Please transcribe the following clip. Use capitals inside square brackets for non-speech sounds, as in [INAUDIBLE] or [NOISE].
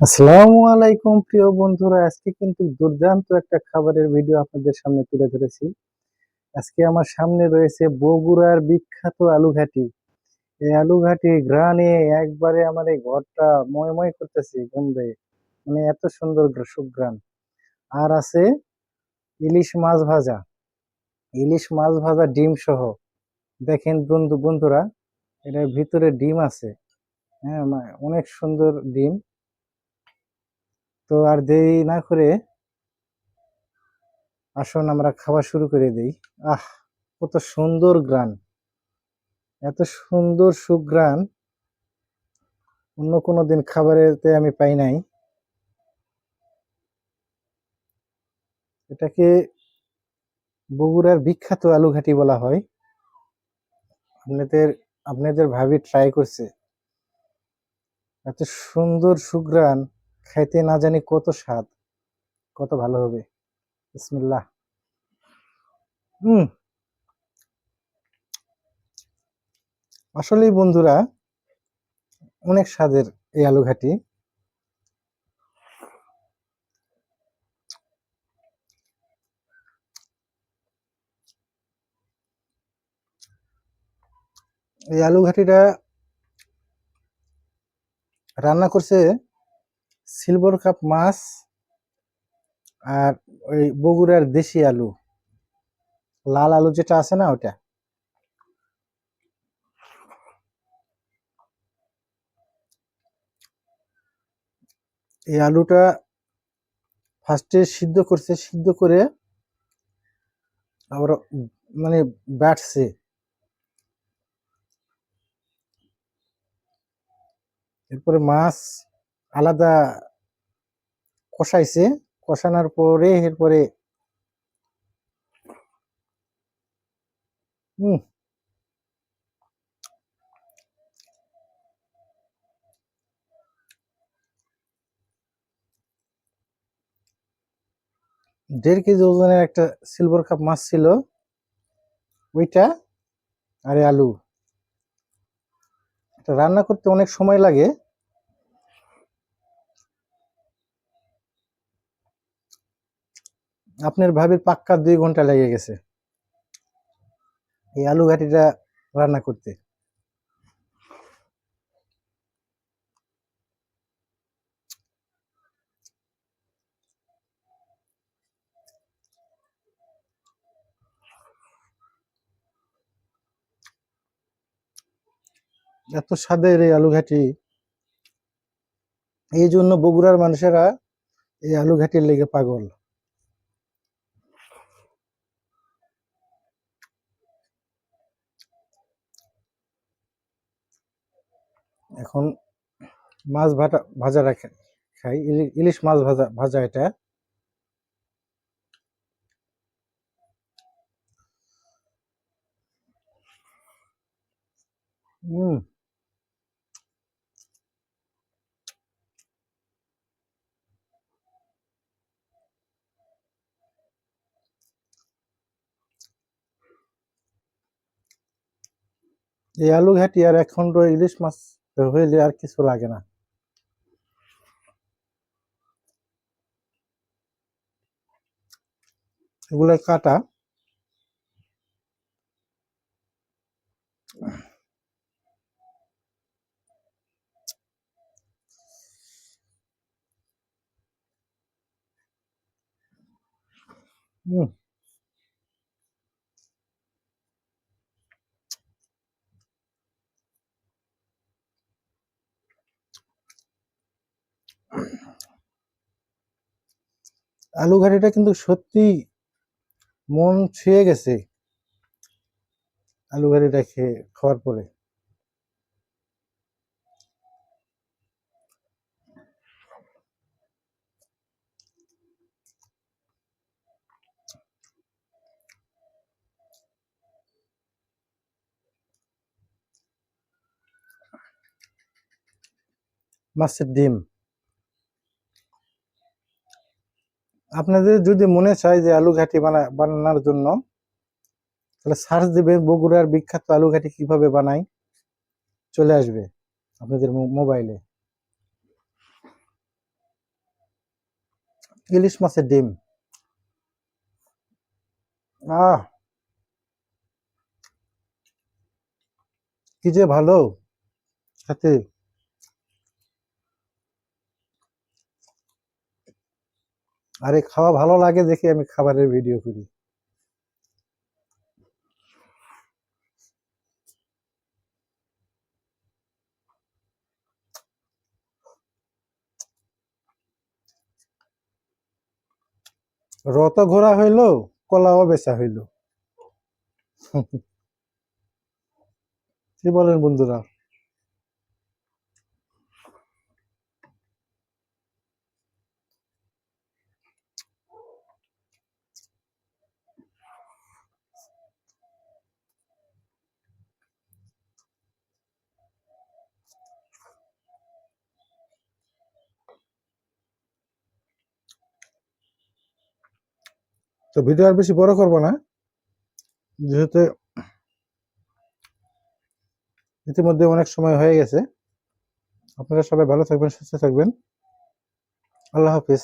আসসালামু আলাইকুম, প্রিয় বন্ধুরা। আজকে কিন্তু দুর্দান্ত একটা খাবারের ভিডিও আপনাদের সামনে তুলে ধরেছি। আজকে আমার সামনে রয়েছে বগুড়ার বিখ্যাত আলু ঘাটি এই আলু ঘাটি গ্রানে একবারে আমার এই ঘরটা ময়ময় করতেছে গন্ধে মানে এত সুন্দর গ্র- সুঘ্রাণ আর আছে ইলিশ মাছ ভাজা। ইলিশ মাছ ভাজা ডিম সহ। দেখেন বন্ধু বন্ধুরা, এটার ভিতরে ডিম আছে। হ্যাঁ অনেক সুন্দর ডিম। তো আর দেরি না করে আসুন আমরা খাওয়া শুরু করে দেই। আহ, কত সুন্দর গ্রান। এত সুন্দর সুগ্রান। অন্য কোনো দিন খাবারেতে আমি পাই নাই। এটাকে বগুড়ার বিখ্যাত আলু ঘাটি বলা হয়। আপনাদের আপনাদের ভাবি ট্রাই করছে। এত সুন্দর সুগ্রান। খাইতে না জানি কত স্বাদ, কত ভালো হবে। বিসমিল্লাহ। হুম। আসলেই বন্ধুরা, অনেক স্বাদের এই আলু ঘাটি। এই আলু ঘাটিটা রান্না করছে সিলভার কাপ মাছ আর ওই বগুড়ার দেশি আলু। লাল আলু যেটা আছে না ওটা এই আলুটা ফার্স্টে সিদ্ধ করছে, সিদ্ধ করে আবার মানে বাটছে এরপরে মাছ আলাদা কষাইছে। কষানোর পরে এরপরে হুম দেড় কেজি ওজনের একটা সিলভার কাপ মাছ ছিল। ওইটা আর আলু। রান্না করতে অনেক সময় লাগে। আপনার ভাবির পাক্কা দুই ঘণ্টা লেগে গেছে। এই আলু ঘাটিটা রান্না করতে। এত স্বাদের এই আলু ঘাটি। এই জন্য বগুড়ার মানুষেরা এই আলু ঘাটির লেগে পাগল। এখন মাছ ভাটা, ভাজা রাখে খাই, ইলি- ইলিশ মাছ ভাজা ভাজা এটা। এই আলু ঘাটি আর এক খন্ড ইলিশ মাছ হইলে আর কিছু লাগে না এগুলো কাটা হুম আলু ঘাটিটা কিন্তু সত্যি মন ছুঁয়ে গেছে আলু ঘাটিটা খেয়ে খাওয়ার পরে। মাছের ডিম। আপনাদের যদি মনে চায় যে আলু ঘাটি বানা, বানানোর জন্য, তাহলে সার্চ দিবেন বগুড়ার বিখ্যাত আলু ঘাটি কীভাবে বানাই চলে আসবে আপনাদের মোবাইলে। ইলিশ মাছের ডিম। আহ! কি যে ভালো! খেতে আরে খাওয়া ভালো লাগে দেখে আমি খাবারের ভিডিও করি। রত ঘোরা হইল, কলাও বেচা হইল। [LAUGHS] কি বলেন বন্ধুরা? তো ভিডিও আর বেশি বড় করব না। যেহেতু ইতিমধ্যে অনেক সময় হয়ে গেছে। আপনারা সবাই ভালো থাকবেন, সুস্থ থাকবেন। আল্লাহ হাফিজ।